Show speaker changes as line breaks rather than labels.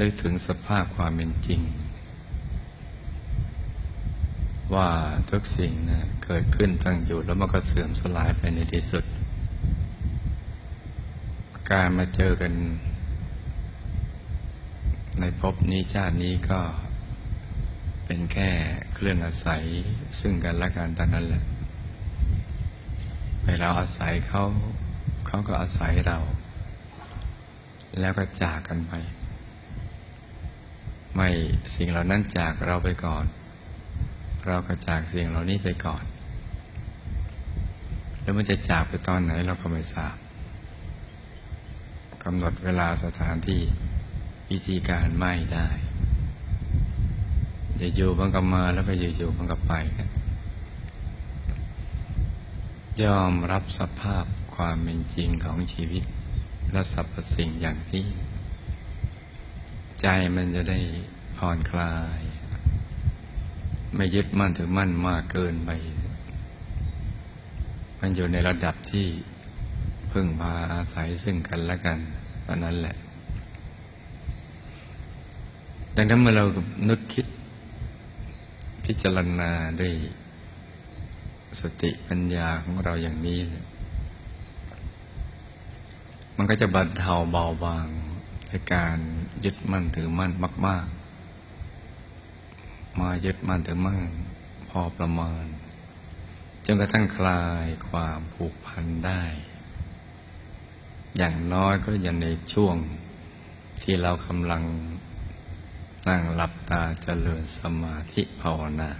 นึกถึงสภาพความเป็นจริง ว่าทุกสิ่งนะเกิดขึ้นตั้งอยู่แล้วมันก็เสื่อมสลายไปในที่สุด การมาเจอกัน ในภพนี้ชาตินี้ก็เป็นแค่เคลื่อนอาศัยซึ่งกันและกันเท่านั้นแหละไปเราอาศัยเขาเขาก็อาศัยเรา แล้วก็จากกันไป ไม่สิ่งเหล่านั้นจากเราไปก่อน เราก็จากสิ่งเหล่านี้ไปก่อน แล้วมันจะจากไปตอนไหนเราก็ไม่ทราบกำหนดเวลาสถานที่วิธีการไม่ได้อยู่มันก็มาแล้วก็อยู่ๆมันก็ไปกันยอมรับสภาพความเป็นจริงของชีวิต และสรรพสิ่งอย่างนี้ ใจมันจะได้ผ่อนคลาย ไม่ยึดมั่นถือมั่นมากเกินไป มันอยู่ในระดับที่พึ่งพาอาศัยซึ่งกันและกันตอนนั้นแหละ ดังนั้นเมื่อเรานึกคิดพิจารณาด้วยสติปัญญาของเราอย่างนี้ มันก็จะบรรเทาเบาบางในการ ยึดมั่นถือมั่นมาก ๆ มายึดมั่นถือมั่นพอประมาณจนกระทั่งคลายความผูกพันได้ อย่างน้อยก็อย่างในช่วงที่เรากำลังนั่งหลับตาเจริญสมาธิภาวนา